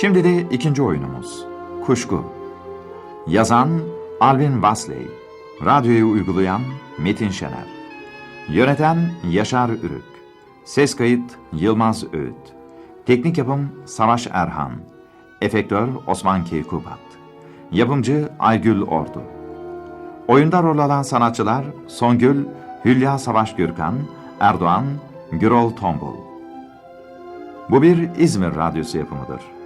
Şimdi de ikinci oyunumuz. Kuşku. Yazan Alvin Wasley. Radyoyu uygulayan Metin Şener. Yöneten Yaşar Ürük. Ses kayıt Yılmaz Öğüt. Teknik yapım Savaş Erhan. Efektör Osman Keykubat. Yapımcı Aygül Ordu. Oyunda rol alan sanatçılar Songül, Hülya Savaş Gürkan, Erdoğan, Gürol Tombul. Bu bir İzmir Radyosu yapımıdır.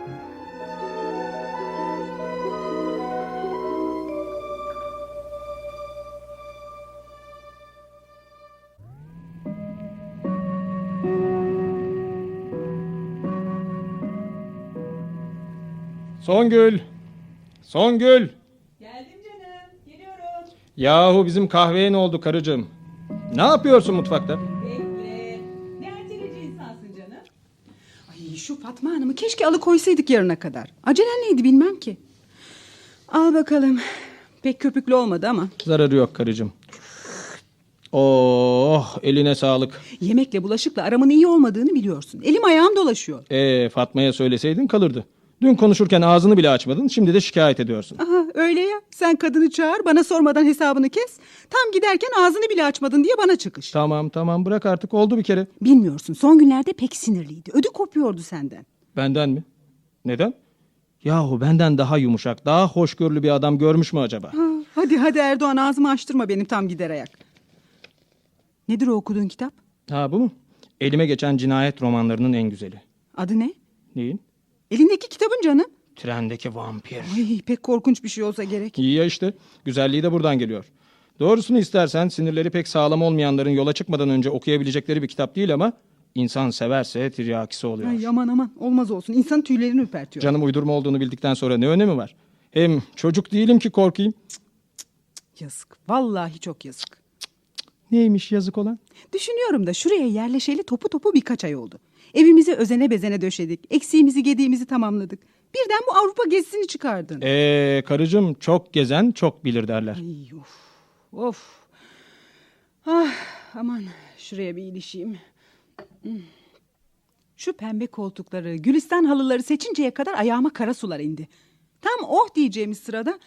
Songül. Songül. Geldim canım. Geliyorum. Yahu bizim kahveye ne oldu karıcığım? Ne yapıyorsun mutfakta? Bekle. Ne aceleci insansın canım. Ay şu Fatma Hanım'ı keşke alıkoysaydık yarına kadar. Acelen neydi bilmem ki. Al bakalım. Pek köpüklü olmadı ama. Zararı yok karıcığım. Oh eline sağlık. Yemekle bulaşıkla aramın iyi olmadığını biliyorsun. Elim ayağım dolaşıyor. Ee Fatma'ya söyleseydin kalırdı. Dün konuşurken ağzını bile açmadın şimdi de şikayet ediyorsun. Aha öyle ya. Sen kadını çağır bana sormadan hesabını kes. Tam giderken ağzını bile açmadın diye bana çıkış. Tamam tamam bırak artık oldu bir kere. Bilmiyorsun son günlerde pek sinirliydi. Ödü kopuyordu senden. Benden mi? Neden? Yahu benden daha yumuşak, daha hoşgörülü bir adam görmüş mü acaba? Ha, hadi hadi Erdoğan ağzımı açtırma benim tam gider ayak. Nedir o okuduğun kitap? Ha bu mu? Elime geçen cinayet romanlarının en güzeli. Adı ne? Neyin? Elindeki kitabın canım. Trendeki vampir. Ay pek korkunç bir şey olsa gerek. İyi ya işte. Güzelliği de buradan geliyor. Doğrusunu istersen sinirleri pek sağlam olmayanların yola çıkmadan önce okuyabilecekleri bir kitap değil ama insan severse tiryakisi oluyor. Ay aman aman olmaz olsun. İnsan tüylerini ürpertiyor. Canım uydurma olduğunu bildikten sonra ne önemi var? Hem çocuk değilim ki korkayım. Yazık. Vallahi çok yazık. Neymiş yazık olan? Düşünüyorum da şuraya yerleşeli topu topu birkaç ay oldu. Evimizi özene bezene döşedik. Eksiğimizi gediğimizi tamamladık. Birden bu Avrupa gezisini çıkardın. Ee karıcığım çok gezen çok bilir derler. Ay of. Of. Ah aman şuraya bir ilişeyim. Hmm. Şu pembe koltukları, gülistan halıları seçinceye kadar ayağıma kara sular indi. Tam oh diyeceğimiz sırada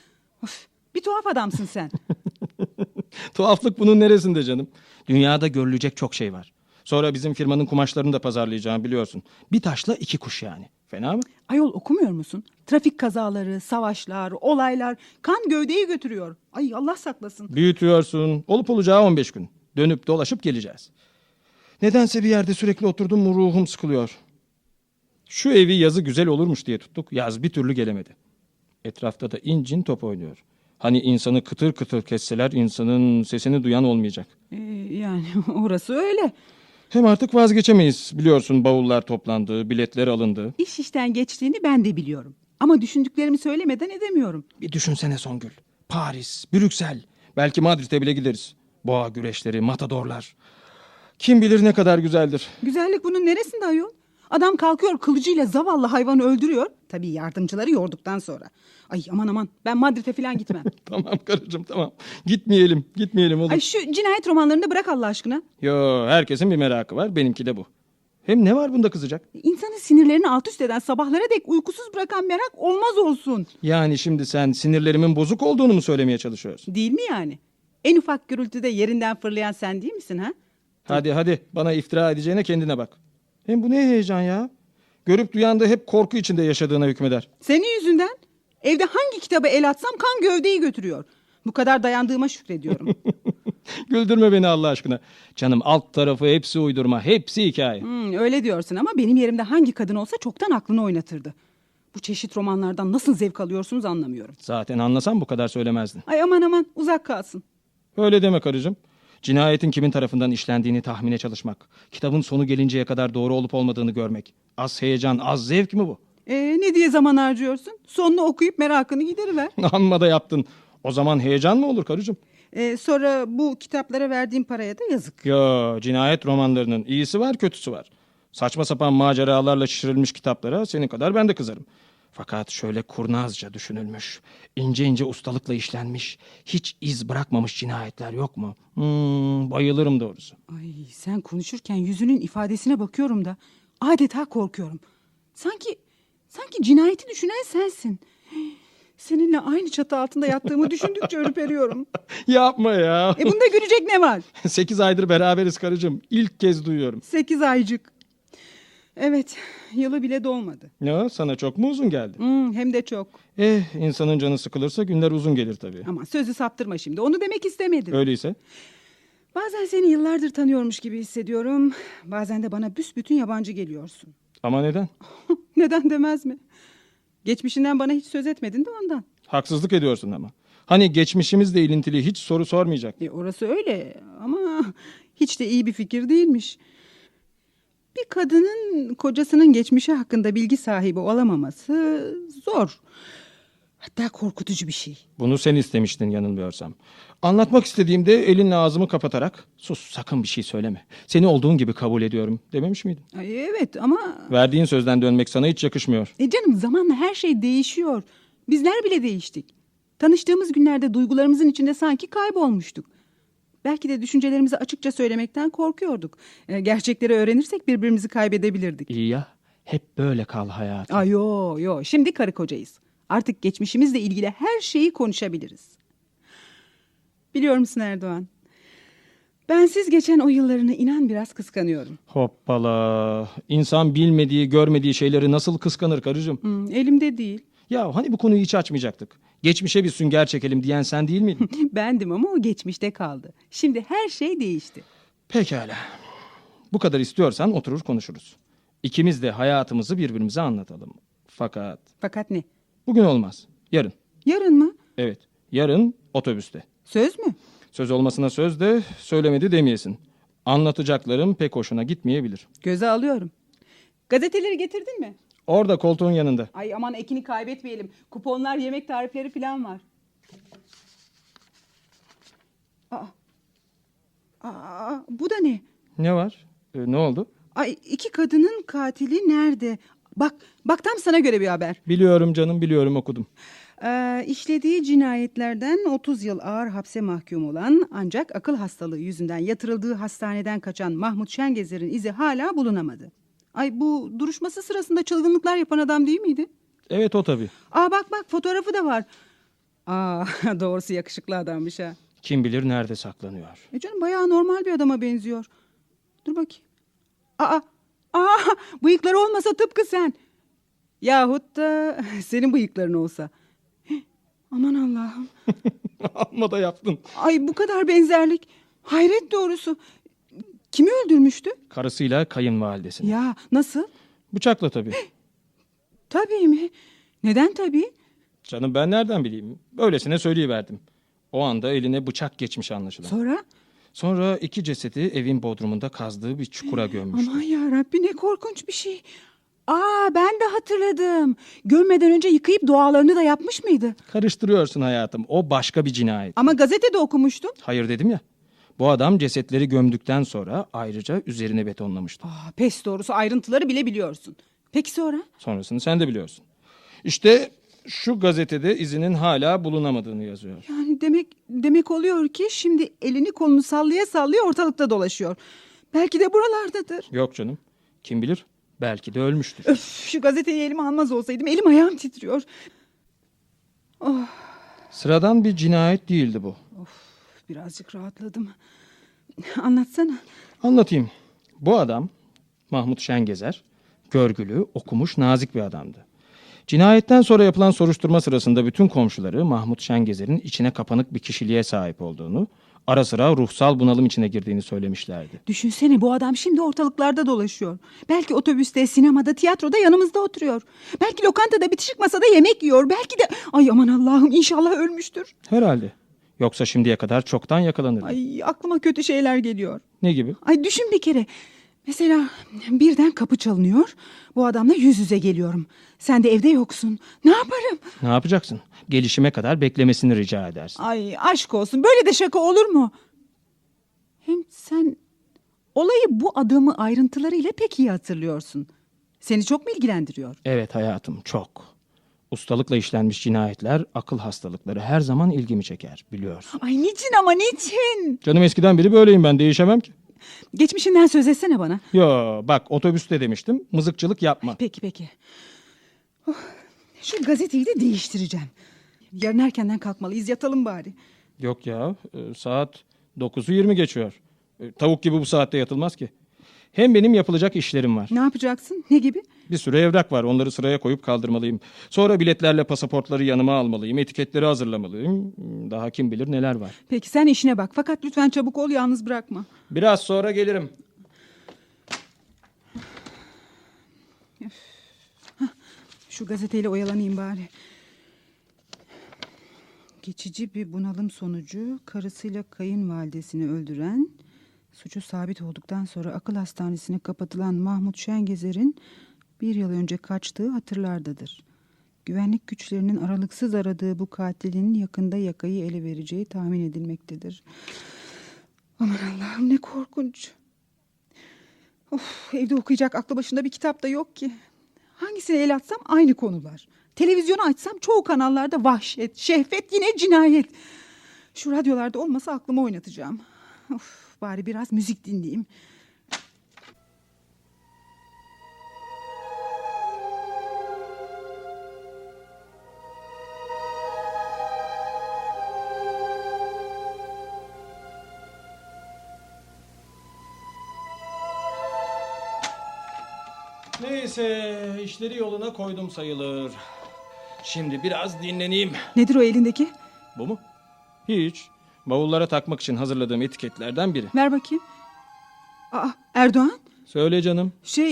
of, bir tuhaf adamsın sen. Tuhaflık bunun neresinde canım? Dünyada görülecek çok şey var. Sonra bizim firmanın kumaşlarını da pazarlayacağım biliyorsun. Bir taşla iki kuş yani. Fena mı? Ayol okumuyor musun? Trafik kazaları, savaşlar, olaylar kan gövdeyi götürüyor. Ay Allah saklasın. Büyütüyorsun. Olup olacağı 15 gün. Dönüp dolaşıp geleceğiz. Nedense bir yerde sürekli oturdum mu ruhum sıkılıyor. Şu evi yazı güzel olurmuş diye tuttuk. Yaz bir türlü gelemedi. Etrafta da incin top oynuyor. Hani insanı kıtır kıtır kesseler insanın sesini duyan olmayacak. Ee, yani orası öyle. Hem artık vazgeçemeyiz. Biliyorsun bavullar toplandı, biletler alındı. İş işten geçtiğini ben de biliyorum. Ama düşündüklerimi söylemeden edemiyorum. Bir düşünsene Songül. Paris, Brüksel, belki Madrid'e bile gideriz. Boğa güreşleri, matadorlar. Kim bilir ne kadar güzeldir. Güzellik bunun neresinde ayol? Adam kalkıyor kılıcıyla zavallı hayvanı öldürüyor. Tabii yardımcıları yorduktan sonra. Ay aman aman ben Madrid'e falan gitmem. tamam karıcığım tamam. Gitmeyelim, gitmeyelim olur. Ay şu cinayet romanlarını da bırak Allah aşkına. Yo, herkesin bir merakı var. Benimki de bu. Hem ne var bunda kızacak? İnsanın sinirlerini alt üst eden sabahlara dek uykusuz bırakan merak olmaz olsun. Yani şimdi sen sinirlerimin bozuk olduğunu mu söylemeye çalışıyorsun? Değil mi yani? En ufak gürültüde yerinden fırlayan sen değil misin ha? Hadi hadi bana iftira edeceğine kendine bak. Hem bu ne heyecan ya? Görüp duyan da hep korku içinde yaşadığına hükmeder. Senin yüzünden. Evde hangi kitaba el atsam kan gövdeyi götürüyor. Bu kadar dayandığıma şükrediyorum. Güldürme beni Allah aşkına. Canım alt tarafı hepsi uydurma, hepsi hikaye. Hmm, öyle diyorsun ama benim yerimde hangi kadın olsa çoktan aklını oynatırdı. Bu çeşit romanlardan nasıl zevk alıyorsunuz anlamıyorum. Zaten anlasam bu kadar söylemezdin. Ay aman aman uzak kalsın. Öyle deme karıcığım. Cinayetin kimin tarafından işlendiğini tahmine çalışmak. Kitabın sonu gelinceye kadar doğru olup olmadığını görmek. Az heyecan, az zevk mi bu? Ee, ne diye zaman harcıyorsun? Sonunu okuyup merakını gideriver. Amma da yaptın. O zaman heyecan mı olur karıcığım? Ee, sonra bu kitaplara verdiğim paraya da yazık. Yo, cinayet romanlarının iyisi var, kötüsü var. Saçma sapan maceralarla şişirilmiş kitaplara senin kadar ben de kızarım. Fakat şöyle kurnazca düşünülmüş, ince ince ustalıkla işlenmiş, hiç iz bırakmamış cinayetler yok mu? Hmm, bayılırım doğrusu. Ay sen konuşurken yüzünün ifadesine bakıyorum da adeta korkuyorum. Sanki Sanki cinayeti düşünen sensin. Seninle aynı çatı altında yattığımı düşündükçe ürperiyorum. Yapma ya. E bunda gülecek ne var? Sekiz aydır beraberiz karıcığım. İlk kez duyuyorum. Sekiz aycık. Evet, yılı bile dolmadı. Ne sana çok mu uzun geldi? Hmm, hem de çok. Eh insanın canı sıkılırsa günler uzun gelir tabii. Ama sözü saptırma şimdi. Onu demek istemedim. Öyleyse Bazen seni yıllardır tanıyormuş gibi hissediyorum. Bazen de bana büsbütün yabancı geliyorsun. ama neden? Neden demez mi? Geçmişinden bana hiç söz etmedin de ondan. Haksızlık ediyorsun ama. Hani geçmişimizle ilintili hiç soru sormayacak. E orası öyle ama hiç de iyi bir fikir değilmiş. Bir kadının kocasının geçmişi hakkında bilgi sahibi olamaması zor. Hatta korkutucu bir şey. Bunu sen istemiştin yanılmıyorsam. Anlatmak istediğimde elinle ağzımı kapatarak sus sakın bir şey söyleme. Seni olduğun gibi kabul ediyorum dememiş miydin? Ay evet ama Verdiğin sözden dönmek sana hiç yakışmıyor. e canım zamanla her şey değişiyor. Bizler bile değiştik. Tanıştığımız günlerde duygularımızın içinde sanki kaybolmuştuk. Belki de düşüncelerimizi açıkça söylemekten korkuyorduk. E, gerçekleri öğrenirsek birbirimizi kaybedebilirdik. İyi ya hep böyle kal hayatım. Ay yo yo şimdi karı kocayız. Artık geçmişimizle ilgili her şeyi konuşabiliriz. Biliyor musun Erdoğan? Bensiz geçen o yıllarını inan biraz kıskanıyorum. Hoppala. İnsan bilmediği, görmediği şeyleri nasıl kıskanır karıcığım? Hmm, elimde değil. Ya hani bu konuyu hiç açmayacaktık. Geçmişe bir sünger çekelim diyen sen değil miydin? Bendim ama o geçmişte kaldı. Şimdi her şey değişti. Pekala. Bu kadar istiyorsan oturur konuşuruz. İkimiz de hayatımızı birbirimize anlatalım. Fakat Fakat ne? bugün olmaz. Yarın. Yarın mı? Evet. Yarın otobüste. Söz mü? Söz olmasına söz de söylemedi demeyesin. Anlatacaklarım pek hoşuna gitmeyebilir. Göze alıyorum. Gazeteleri getirdin mi? Orada koltuğun yanında. Ay aman ekini kaybetmeyelim. Kuponlar, yemek tarifleri falan var. Aa. Aa, bu da ne? Ne var? Ee, ne oldu? Ay iki kadının katili nerede? Bak, bak tam sana göre bir haber. Biliyorum canım biliyorum okudum. Ee, işlediği cinayetlerden 30 yıl ağır hapse mahkum olan ancak akıl hastalığı yüzünden yatırıldığı hastaneden kaçan Mahmut Şengezer'in izi hala bulunamadı. Ay bu duruşması sırasında çılgınlıklar yapan adam değil miydi? Evet o tabii. Aa bak bak fotoğrafı da var. Aa doğrusu yakışıklı adammış ha. Kim bilir nerede saklanıyor. E canım bayağı normal bir adama benziyor. Dur bakayım. Aa, aa bıyıkları olmasa tıpkı sen. Yahut da senin bıyıkların olsa. Hih, Aman Allah'ım. Amma da yaptın. Ay bu kadar benzerlik. Hayret doğrusu. Kimi öldürmüştü? Karısıyla kayınvalidesini. Ya nasıl? Bıçakla tabii. Tabii mi? Neden tabii? Canım ben nereden bileyim? Böylesine söyleyiverdim. O anda eline bıçak geçmiş anlaşılan. Sonra? Sonra iki cesedi evin bodrumunda kazdığı bir çukura gömmüştü. Aman ya Rabbi ne korkunç bir şey. Aa ben de hatırladım. Gömmeden önce yıkayıp dualarını da yapmış mıydı? Karıştırıyorsun hayatım. O başka bir cinayet. Ama gazetede okumuştum. Hayır dedim ya. Bu adam cesetleri gömdükten sonra ayrıca üzerine betonlamıştı. Aa, pes doğrusu ayrıntıları bile biliyorsun. Peki sonra? Sonrasını sen de biliyorsun. İşte şu gazetede izinin hala bulunamadığını yazıyor. Yani demek demek oluyor ki şimdi elini kolunu sallaya sallaya ortalıkta dolaşıyor. Belki de buralardadır. Yok canım. Kim bilir? Belki de ölmüştür. Öf, şu gazeteyi elime almaz olsaydım elim ayağım titriyor. Sıradan bir cinayet değildi bu. Birazcık rahatladım. Anlatsana. Anlatayım. Bu adam Mahmut Şengezer, görgülü, okumuş, nazik bir adamdı. Cinayetten sonra yapılan soruşturma sırasında bütün komşuları Mahmut Şengezer'in içine kapanık bir kişiliğe sahip olduğunu, ara sıra ruhsal bunalım içine girdiğini söylemişlerdi. Düşünsene bu adam şimdi ortalıklarda dolaşıyor. Belki otobüste, sinemada, tiyatroda yanımızda oturuyor. Belki lokantada bitişik masada yemek yiyor. Belki de... Ay aman Allah'ım inşallah ölmüştür. Herhalde. Yoksa şimdiye kadar çoktan yakalanırdı. Ay aklıma kötü şeyler geliyor. Ne gibi? Ay düşün bir kere. Mesela birden kapı çalınıyor. Bu adamla yüz yüze geliyorum. Sen de evde yoksun. Ne yaparım? Ne yapacaksın? Gelişime kadar beklemesini rica edersin. Ay aşk olsun. Böyle de şaka olur mu? Hem sen olayı bu adamı ayrıntılarıyla pek iyi hatırlıyorsun. Seni çok mu ilgilendiriyor? Evet hayatım çok. Ustalıkla işlenmiş cinayetler, akıl hastalıkları her zaman ilgimi çeker biliyorsun. Ay niçin ama niçin? Canım eskiden beri böyleyim ben değişemem ki. Geçmişinden söz etsene bana. Yo bak otobüste demiştim mızıkçılık yapma. Peki peki. Şu gazeteyi de değiştireceğim. Yarın erkenden kalkmalıyız yatalım bari. Yok ya e, saat 9'u 20 geçiyor. E, Tavuk gibi bu saatte yatılmaz ki. Hem benim yapılacak işlerim var. Ne yapacaksın? Ne gibi? Bir sürü evrak var. Onları sıraya koyup kaldırmalıyım. Sonra biletlerle pasaportları yanıma almalıyım. Etiketleri hazırlamalıyım. Daha kim bilir neler var. Peki sen işine bak. Fakat lütfen çabuk ol yalnız bırakma. Biraz sonra gelirim. Şu gazeteyle oyalanayım bari. Geçici bir bunalım sonucu karısıyla kayınvalidesini öldüren, suçu sabit olduktan sonra akıl hastanesine kapatılan Mahmut Şengezer'in bir yıl önce kaçtığı hatırlardadır. Güvenlik güçlerinin aralıksız aradığı bu katilin yakında yakayı ele vereceği tahmin edilmektedir. Aman Allah'ım ne korkunç. Of, evde okuyacak aklı başında bir kitap da yok ki. Hangisine el atsam aynı konular. Televizyonu açsam çoğu kanallarda vahşet, şehvet yine cinayet. Şu radyolarda olmasa aklımı oynatacağım. Of, bari biraz müzik dinleyeyim. Neyse işleri yoluna koydum sayılır. Şimdi biraz dinleneyim. Nedir o elindeki? Bu mu? Hiç. Bavullara takmak için hazırladığım etiketlerden biri. Ver bakayım. Aa, Erdoğan, Söyle canım. şey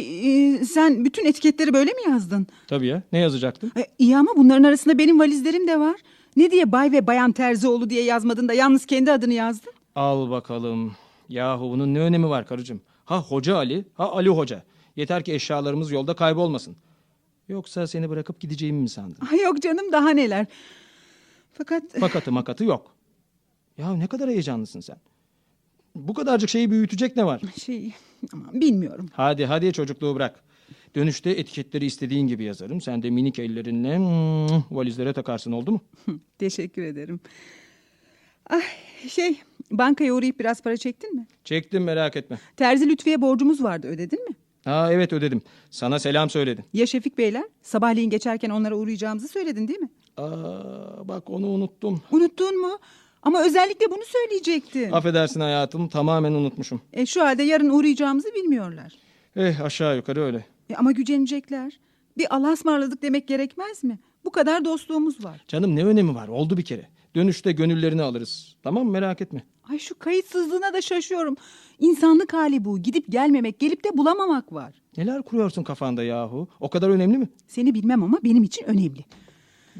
e, sen bütün etiketleri böyle mi yazdın? Tabii ya. Ne yazacaktın? E, iyi ama bunların arasında benim valizlerim de var. Ne diye Bay ve Bayan Terzioğlu diye yazmadın da yalnız kendi adını yazdın? Al bakalım. Yahu bunun ne önemi var karıcığım? Ha Hoca Ali, ha Ali Hoca. Yeter ki eşyalarımız yolda kaybolmasın. Yoksa seni bırakıp gideceğimi mi sandın? Ay yok canım daha neler. Fakat Fakatı makatı yok. Ya ne kadar heyecanlısın sen. Bu kadarcık şeyi büyütecek ne var? şey aman bilmiyorum. Hadi hadi çocukluğu bırak. Dönüşte etiketleri istediğin gibi yazarım. Sen de minik ellerinle mm, valizlere takarsın oldu mu? Teşekkür ederim. Ah şey bankaya uğrayıp biraz para çektin mi? Çektim merak etme. Terzi Lütfiye borcumuz vardı ödedin mi? Ha evet ödedim. Sana selam söyledim. Ya Şefik Beyler? Sabahleyin geçerken onlara uğrayacağımızı söyledin değil mi? Aa, bak onu unuttum. Unuttun mu? Ama özellikle bunu söyleyecektin. Affedersin hayatım tamamen unutmuşum. E, şu halde yarın uğrayacağımızı bilmiyorlar. Eh aşağı yukarı öyle. E, ama gücenecekler. Bir Allah'a ısmarladık demek gerekmez mi? Bu kadar dostluğumuz var. Canım ne önemi var oldu bir kere. Dönüşte gönüllerini alırız. Tamam merak etme. Ay şu kayıtsızlığına da şaşıyorum. İnsanlık hali bu. Gidip gelmemek, gelip de bulamamak var. Neler kuruyorsun kafanda yahu? O kadar önemli mi? Seni bilmem ama benim için önemli.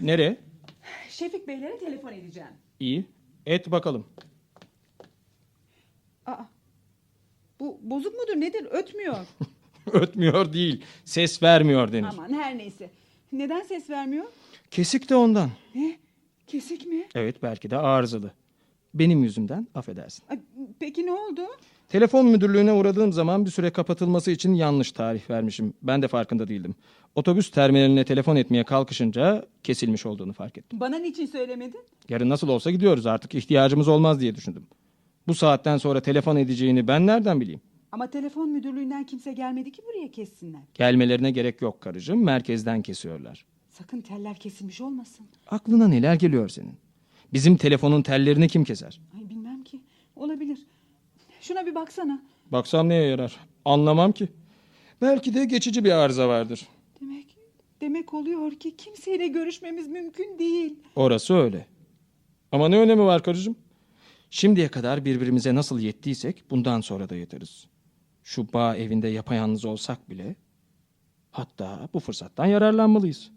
Nereye? Şefik Beylere telefon edeceğim. İyi. Et bakalım. Aa, bu bozuk mudur nedir? Ötmüyor. Ötmüyor değil. Ses vermiyor denir. Aman her neyse. Neden ses vermiyor? Kesik de ondan. Ne? Kesik mi? Evet belki de arızalı. Benim yüzümden affedersin. Peki ne oldu? Telefon müdürlüğüne uğradığım zaman bir süre kapatılması için yanlış tarih vermişim. Ben de farkında değildim. Otobüs terminaline telefon etmeye kalkışınca kesilmiş olduğunu fark ettim. Bana niçin söylemedin? Yarın nasıl olsa gidiyoruz artık ihtiyacımız olmaz diye düşündüm. Bu saatten sonra telefon edeceğini ben nereden bileyim? Ama telefon müdürlüğünden kimse gelmedi ki buraya kessinler. Gelmelerine gerek yok karıcığım. Merkezden kesiyorlar. Sakın teller kesilmiş olmasın. Aklına neler geliyor senin? Bizim telefonun tellerini kim keser? Ay bilmem ki. Olabilir. Şuna bir baksana. Baksam neye yarar? Anlamam ki. Belki de geçici bir arıza vardır. Demek demek oluyor ki kimseyle görüşmemiz mümkün değil. Orası öyle. Ama ne önemi var karıcığım? Şimdiye kadar birbirimize nasıl yettiysek bundan sonra da yeteriz. Şu bağ evinde yapayalnız olsak bile hatta bu fırsattan yararlanmalıyız.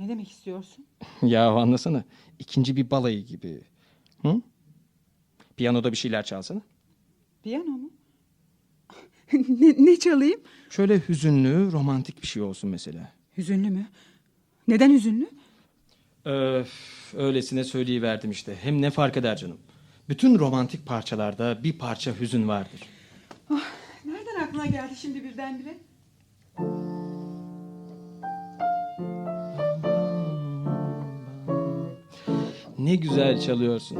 Ne demek istiyorsun? ya anlasana ikinci bir balayı gibi. Hı? Piyanoda bir şeyler çalsana. Piyano mu? ne, ne çalayım? Şöyle hüzünlü, romantik bir şey olsun mesela. Hüzünlü mü? Neden hüzünlü? Öf, öylesine söyleyiverdim işte. Hem ne fark eder canım? Bütün romantik parçalarda bir parça hüzün vardır. Nereden aklına geldi şimdi birdenbire? Ne güzel çalıyorsun.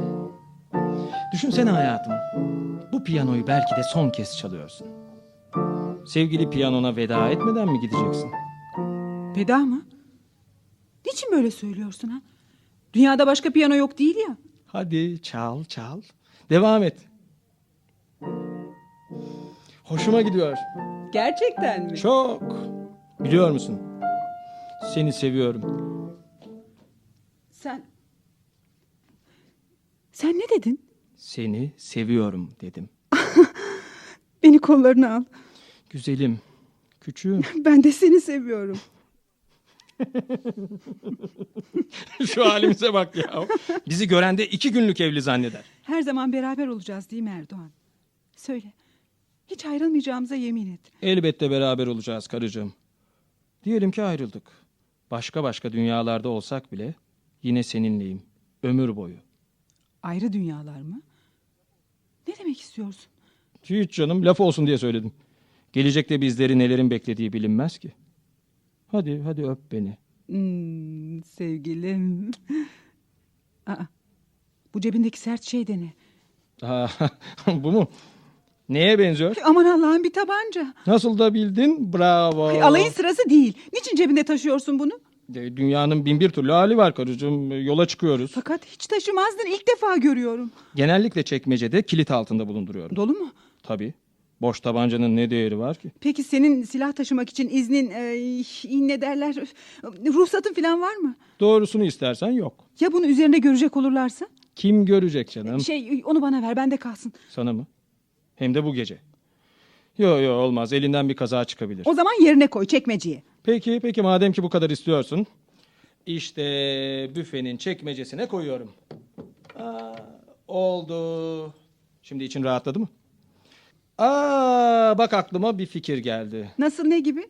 Düşünsene hayatım. Bu piyanoyu belki de son kez çalıyorsun. Sevgili piyanona veda etmeden mi gideceksin? Veda mı? Niçin böyle söylüyorsun ha? Dünyada başka piyano yok değil ya. Hadi çal çal. Devam et. Hoşuma gidiyor. Gerçekten mi? Çok. Biliyor musun? Seni seviyorum. Sen... Sen ne dedin? Seni seviyorum dedim. Beni kollarına al. Güzelim. Küçüğüm. Ben de seni seviyorum. Şu halimize bak ya. Bizi görende iki günlük evli zanneder. Her zaman beraber olacağız değil mi Erdoğan? Söyle. Hiç ayrılmayacağımıza yemin et. Elbette beraber olacağız karıcığım. Diyelim ki ayrıldık. Başka başka dünyalarda olsak bile yine seninleyim. Ömür boyu. Ayrı dünyalar mı? Ne demek istiyorsun? Hiç canım laf olsun diye söyledim. Gelecekte bizleri nelerin beklediği bilinmez ki. Hadi hadi öp beni. Hmm, sevgilim. Aa, bu cebindeki sert şey de ne? Ha, bu mu? Neye benziyor? Aman Allah'ım bir tabanca. Nasıl da bildin? Bravo. Ay, Alayın sırası değil. Niçin cebinde taşıyorsun bunu? De- Dünyanın bin bir türlü hali var karıcığım. Yola çıkıyoruz. Fakat hiç taşımazdın. İlk defa görüyorum. Genellikle çekmecede kilit altında bulunduruyorum. Dolu mu? Tabii. Boş tabancanın ne değeri var ki? Peki senin silah taşımak için iznin, e, ne derler, ruhsatın falan var mı? Doğrusunu istersen yok. Ya bunu üzerinde görecek olurlarsa? Kim görecek canım? Şey onu bana ver bende kalsın. Sana mı? Hem de bu gece. Yo yo olmaz. Elinden bir kaza çıkabilir. O zaman yerine koy çekmeceye. Peki peki madem ki bu kadar istiyorsun. İşte büfenin çekmecesine koyuyorum. Aa, oldu. Şimdi için rahatladı mı? Aa, bak aklıma bir fikir geldi. Nasıl ne gibi?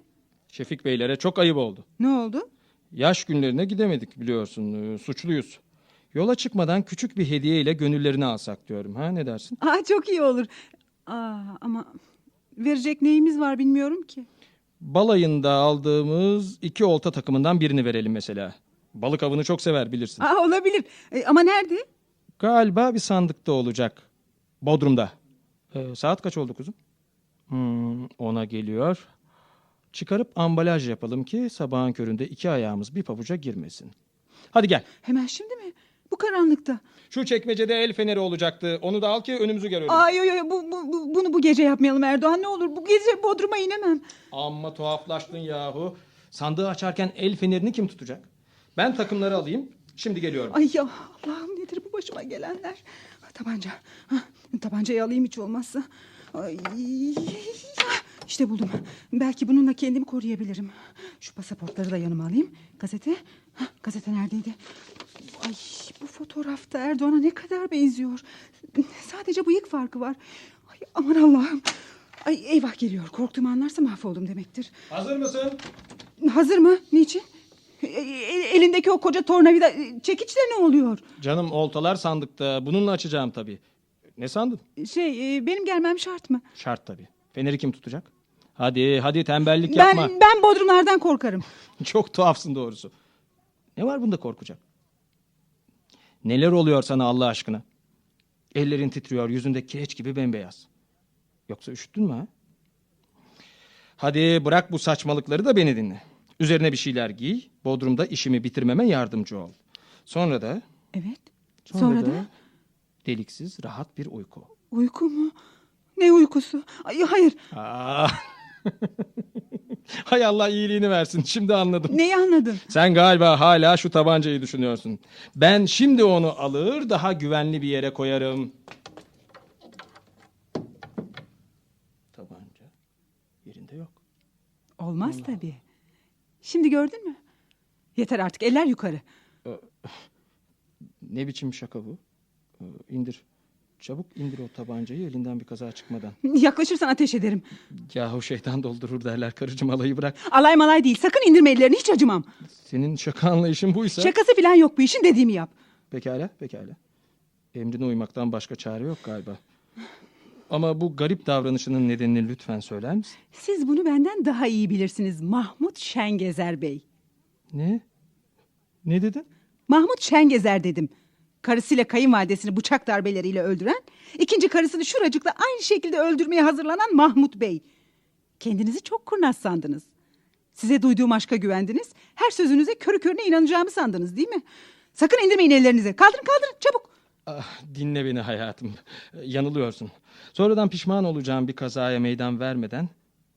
Şefik Beylere çok ayıp oldu. Ne oldu? Yaş günlerine gidemedik biliyorsun. Ee, Suçluyuz. Yola çıkmadan küçük bir hediye ile gönüllerini alsak diyorum. Ha ne dersin? Aa, çok iyi olur. Aa, ama verecek neyimiz var bilmiyorum ki. Balayında aldığımız iki olta takımından birini verelim mesela. Balık avını çok sever bilirsin. Aa, olabilir. E, ama nerede? Galiba bir sandıkta olacak. Bodrum'da. Ee, saat kaç oldu kuzum? Hmm, ona geliyor. Çıkarıp ambalaj yapalım ki sabahın köründe iki ayağımız bir pabuca girmesin. Hadi gel. Hemen şimdi mi? Bu karanlıkta. Şu çekmecede el feneri olacaktı. Onu da al ki önümüzü görelim. Aa, yo, yo, yo, bu, bu, bu- bunu bu gece yapmayalım Erdoğan ne olur. Bu gece Bodrum'a inemem. Amma tuhaflaştın yahu. Sandığı açarken el fenerini kim tutacak? Ben takımları alayım. Şimdi geliyorum. Ay ya Allah'ım nedir bu başıma gelenler. Tabanca. Hah, tabancayı alayım hiç olmazsa. Ay. İşte buldum. Belki bununla kendimi koruyabilirim. Şu pasaportları da yanıma alayım. Gazete. Gazete neredeydi? Ay bu fotoğrafta Erdoğan'a ne kadar benziyor. Sadece bıyık farkı var. Ay, aman Allah'ım. Ay eyvah geliyor. Korktuğumu anlarsa mahvoldum demektir. Hazır mısın? Hazır mı? Niçin? E- e- elindeki o koca tornavida e, çekiçle ne oluyor? Canım oltalar sandıkta. Bununla açacağım tabii. Ne sandın? Şey e, benim gelmem şart mı? Şart tabii. Feneri kim tutacak? Hadi hadi tembellik Ben yapma. ben bodrumlardan korkarım. Çok tuhafsın doğrusu. Ne var bunda korkacak? Neler oluyor sana Allah aşkına? Ellerin titriyor, yüzünde kireç gibi bembeyaz. Yoksa üşüttün mü ha? Hadi bırak bu saçmalıkları da beni dinle. Üzerine bir şeyler giy, Bodrum'da işimi bitirmeme yardımcı ol. Sonra da, Evet. sonra, Sonra, da, da deliksiz rahat bir uyku. uyku mu? Ne uykusu? Ay hayır. Aa. Hay Allah iyiliğini versin. Şimdi anladım. Neyi anladın? Sen galiba hala şu tabancayı düşünüyorsun. Ben şimdi onu alır daha güvenli bir yere koyarım. Tabanca yerinde yok. Olmaz tabii. Şimdi gördün mü? Yeter artık eller yukarı. Ne biçim şaka bu? Ee, İndir. Çabuk indir o tabancayı elinden bir kaza çıkmadan. Yaklaşırsan ateş ederim. Yahu şeytan doldurur derler karıcığım alayı bırak. Alay malay değil. Sakın indirme ellerini hiç acımam. Senin şaka anlayışın buysa. Şakası falan yok bu işin dediğimi yap. Pekala, pekala. Emrine uymaktan başka çare yok galiba. Ama bu garip davranışının nedenini lütfen söyler misin? Siz bunu benden daha iyi bilirsiniz Mahmut Şengezer Bey. Ne? Ne dedin? Mahmut Şengezer dedim. Karısıyla kayınvalidesini bıçak darbeleriyle öldüren, ikinci karısını şuracıkla aynı şekilde öldürmeye hazırlanan Mahmut Bey. Kendinizi çok kurnaz sandınız. Size duyduğum aşka güvendiniz. Her sözünüze körü körüne inanacağımı sandınız değil mi? Sakın indirmeyin ellerinizi. Kaldırın kaldırın çabuk. Ah, dinle beni hayatım. Yanılıyorsun. Sonradan pişman olacağım bir kazaya meydan vermeden.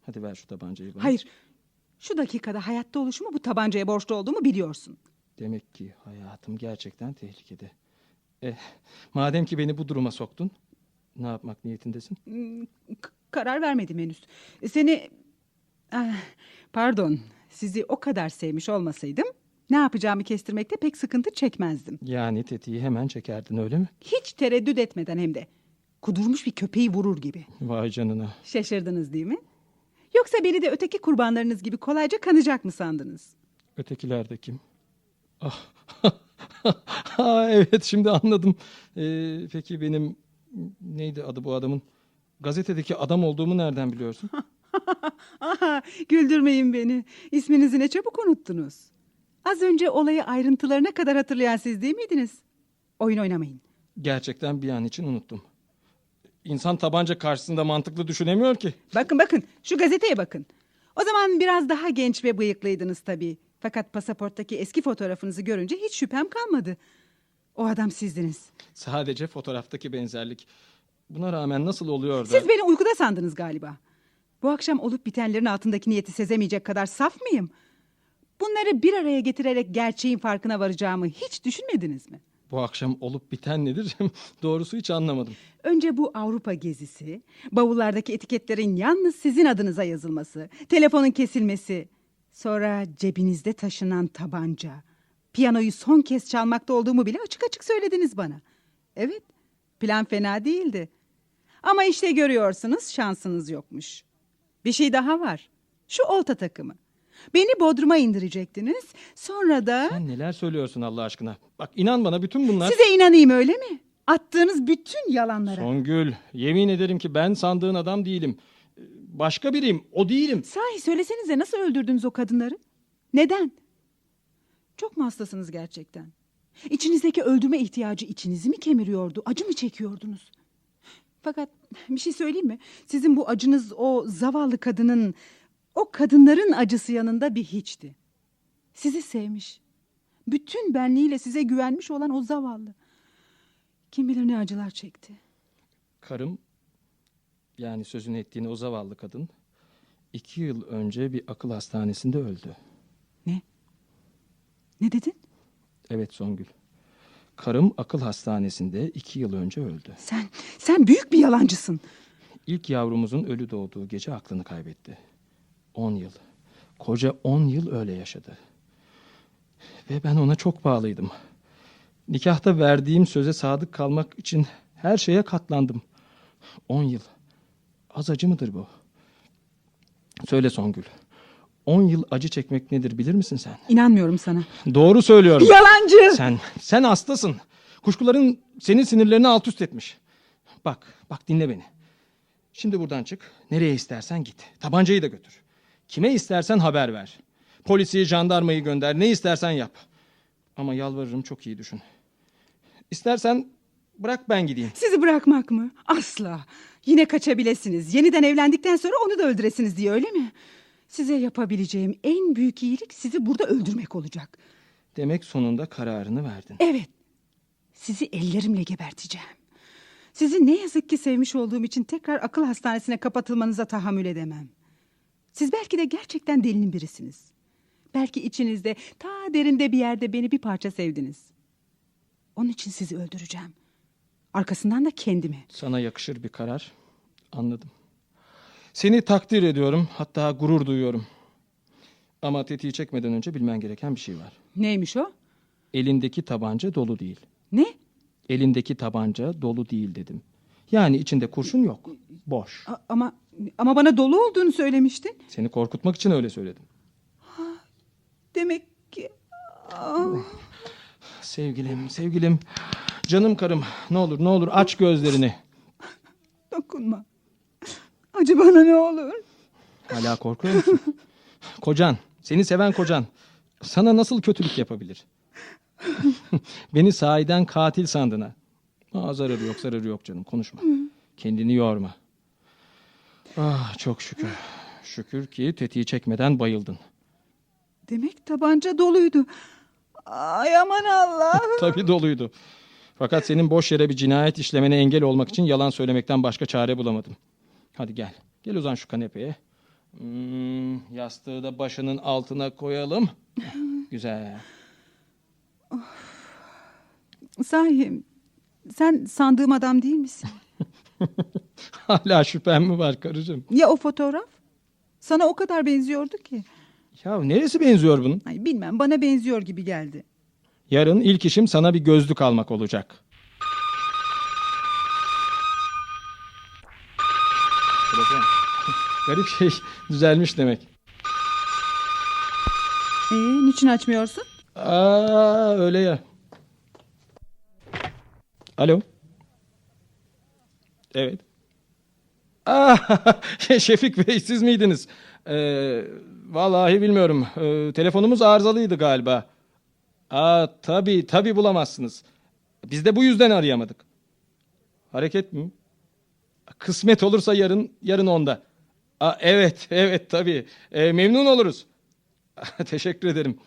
Hadi ver şu tabancayı bana. Hayır. Şu dakikada hayatta oluşumu bu tabancaya borçlu olduğumu biliyorsun. Demek ki hayatım gerçekten tehlikede. Eh, madem ki beni bu duruma soktun, ne yapmak niyetindesin? Hmm, k- karar vermedim henüz. E, Seni... Ah, pardon. Sizi o kadar sevmiş olmasaydım... ...ne yapacağımı kestirmekte pek sıkıntı çekmezdim. Yani tetiği hemen çekerdin öyle mi? Hiç tereddüt etmeden hem de. Kudurmuş bir köpeği vurur gibi. Vay canına. Şaşırdınız değil mi? Yoksa beni de öteki kurbanlarınız gibi kolayca kanacak mı sandınız? Ötekiler de kim? Ah. Ha, evet şimdi anladım. Ee, peki benim neydi adı bu adamın? Gazetedeki adam olduğumu nereden biliyorsun? Aha, güldürmeyin beni. İsminizi ne çabuk unuttunuz. Az önce olayı ayrıntılarına kadar hatırlayan siz değil miydiniz? Oyun oynamayın. Gerçekten bir an için unuttum. İnsan tabanca karşısında mantıklı düşünemiyor ki. Bakın bakın şu gazeteye bakın. O zaman biraz daha genç ve bıyıklıydınız tabii. Fakat pasaporttaki eski fotoğrafınızı görünce hiç şüphem kalmadı. O adam sizdiniz. Sadece fotoğraftaki benzerlik. Buna rağmen nasıl oluyor da... Siz beni uykuda sandınız galiba. Bu akşam olup bitenlerin altındaki niyeti sezemeyecek kadar saf mıyım? Bunları bir araya getirerek gerçeğin farkına varacağımı hiç düşünmediniz mi? Bu akşam olup biten nedir? Doğrusu hiç anlamadım. Önce bu Avrupa gezisi, bavullardaki etiketlerin yalnız sizin adınıza yazılması, telefonun kesilmesi, sonra cebinizde taşınan tabanca, piyanoyu son kez çalmakta olduğumu bile açık açık söylediniz bana. Evet, plan fena değildi. Ama işte görüyorsunuz şansınız yokmuş. Bir şey daha var. Şu olta takımı. Beni Bodrum'a indirecektiniz. Sonra da... Sen neler söylüyorsun Allah aşkına? Bak inan bana bütün bunlar... Size inanayım öyle mi? Attığınız bütün yalanlara. Songül, yemin ederim ki ben sandığın adam değilim. Başka biriyim, o değilim. Sahi söylesenize nasıl öldürdünüz o kadınları? Neden? Çok mu hastasınız gerçekten? İçinizdeki öldürme ihtiyacı içinizi mi kemiriyordu? Acı mı çekiyordunuz? Fakat bir şey söyleyeyim mi? Sizin bu acınız o zavallı kadının, o kadınların acısı yanında bir hiçti. Sizi sevmiş. Bütün benliğiyle size güvenmiş olan o zavallı. Kim bilir ne acılar çekti. Karım, yani sözünü ettiğin o zavallı kadın... ...iki yıl önce bir akıl hastanesinde öldü. Ne? Ne dedin? Evet Songül. Karım akıl hastanesinde iki yıl önce öldü. Sen, sen büyük bir yalancısın. İlk yavrumuzun ölü doğduğu gece aklını kaybetti. On yıl. Koca on yıl öyle yaşadı. Ve ben ona çok bağlıydım. Nikahta verdiğim söze sadık kalmak için her şeye katlandım. On yıl. Az acı mıdır bu? Söyle Songül. On yıl acı çekmek nedir bilir misin sen? İnanmıyorum sana. Doğru söylüyorum. Yalancı! Sen, sen hastasın. Kuşkuların senin sinirlerini alt üst etmiş. Bak, bak dinle beni. Şimdi buradan çık. Nereye istersen git. Tabancayı da götür. Kime istersen haber ver. Polisi, jandarmayı gönder. Ne istersen yap. Ama yalvarırım çok iyi düşün. İstersen bırak ben gideyim. Sizi bırakmak mı? Asla. Yine kaçabilesiniz. Yeniden evlendikten sonra onu da öldüresiniz diye öyle mi? Size yapabileceğim en büyük iyilik sizi burada öldürmek olacak. Demek sonunda kararını verdin. Evet. Sizi ellerimle geberteceğim. Sizi ne yazık ki sevmiş olduğum için tekrar akıl hastanesine kapatılmanıza tahammül edemem. Siz belki de gerçekten delinin birisiniz. Belki içinizde ta derinde bir yerde beni bir parça sevdiniz. Onun için sizi öldüreceğim. Arkasından da kendimi. Sana yakışır bir karar. Anladım. Seni takdir ediyorum. Hatta gurur duyuyorum. Ama tetiği çekmeden önce bilmen gereken bir şey var. Neymiş o? Elindeki tabanca dolu değil. Ne? Elindeki tabanca dolu değil dedim. Yani içinde kurşun yok. Boş. A- ama ama bana dolu olduğunu söylemiştin. Seni korkutmak için öyle söyledim. Demek ki Ah, Sevgilim, sevgilim. Canım karım. Ne olur, ne olur aç gözlerini. dokunma. Acı bana ne olur. Hala korkuyor musun? Kocan, seni seven kocan. Sana nasıl kötülük yapabilir? Beni sahiden katil sandın ha. Aa, zararı yok, zararı yok canım. Konuşma. Kendini yorma. Ah, çok şükür. Şükür ki tetiği çekmeden bayıldın. Demek tabanca doluydu. Ay aman Allah'ım. Tabii doluydu. Fakat senin boş yere bir cinayet işlemene engel olmak için yalan söylemekten başka çare bulamadım. Hadi gel. Gel uzan şu kanepeye. Hmm, yastığı da başının altına koyalım. Güzel. Sahi sen sandığım adam değil misin? Hala şüphem mi var karıcığım? Ya o fotoğraf? Sana o kadar benziyordu ki. Ya neresi benziyor bunun? Ay bilmem bana benziyor gibi geldi. Yarın ilk işim sana bir gözlük almak olacak. Garip şey düzelmiş demek. Ee, niçin açmıyorsun? Aa öyle ya. Alo. Evet. Aa, Şefik Bey siz miydiniz? Ee, vallahi bilmiyorum. Ee, telefonumuz arızalıydı galiba. Aa, tabii tabii bulamazsınız. Biz de bu yüzden arayamadık. Hareket mi? Kısmet olursa yarın yarın onda. Aa, evet evet tabii. Ee, memnun oluruz. Teşekkür ederim.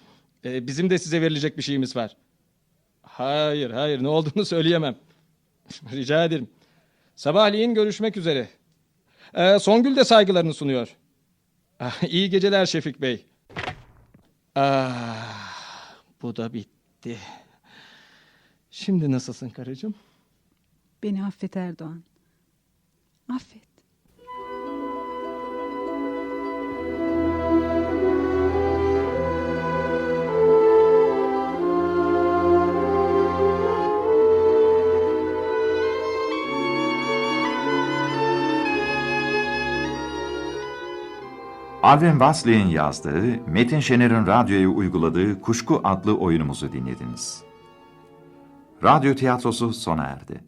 Ee, bizim de size verilecek bir şeyimiz var. Hayır, hayır. Ne olduğunu söyleyemem. Rica ederim. Sabahleyin görüşmek üzere. Ee, Songül de saygılarını sunuyor. Ah, iyi geceler Şefik Bey. Ah, bu da bitti. Şimdi nasılsın karıcığım? Beni affet Erdoğan. Affet. Alvin Wasley'in yazdığı, Metin Şener'in radyoya uyguladığı Kuşku adlı oyunumuzu dinlediniz. Radyo tiyatrosu sona erdi.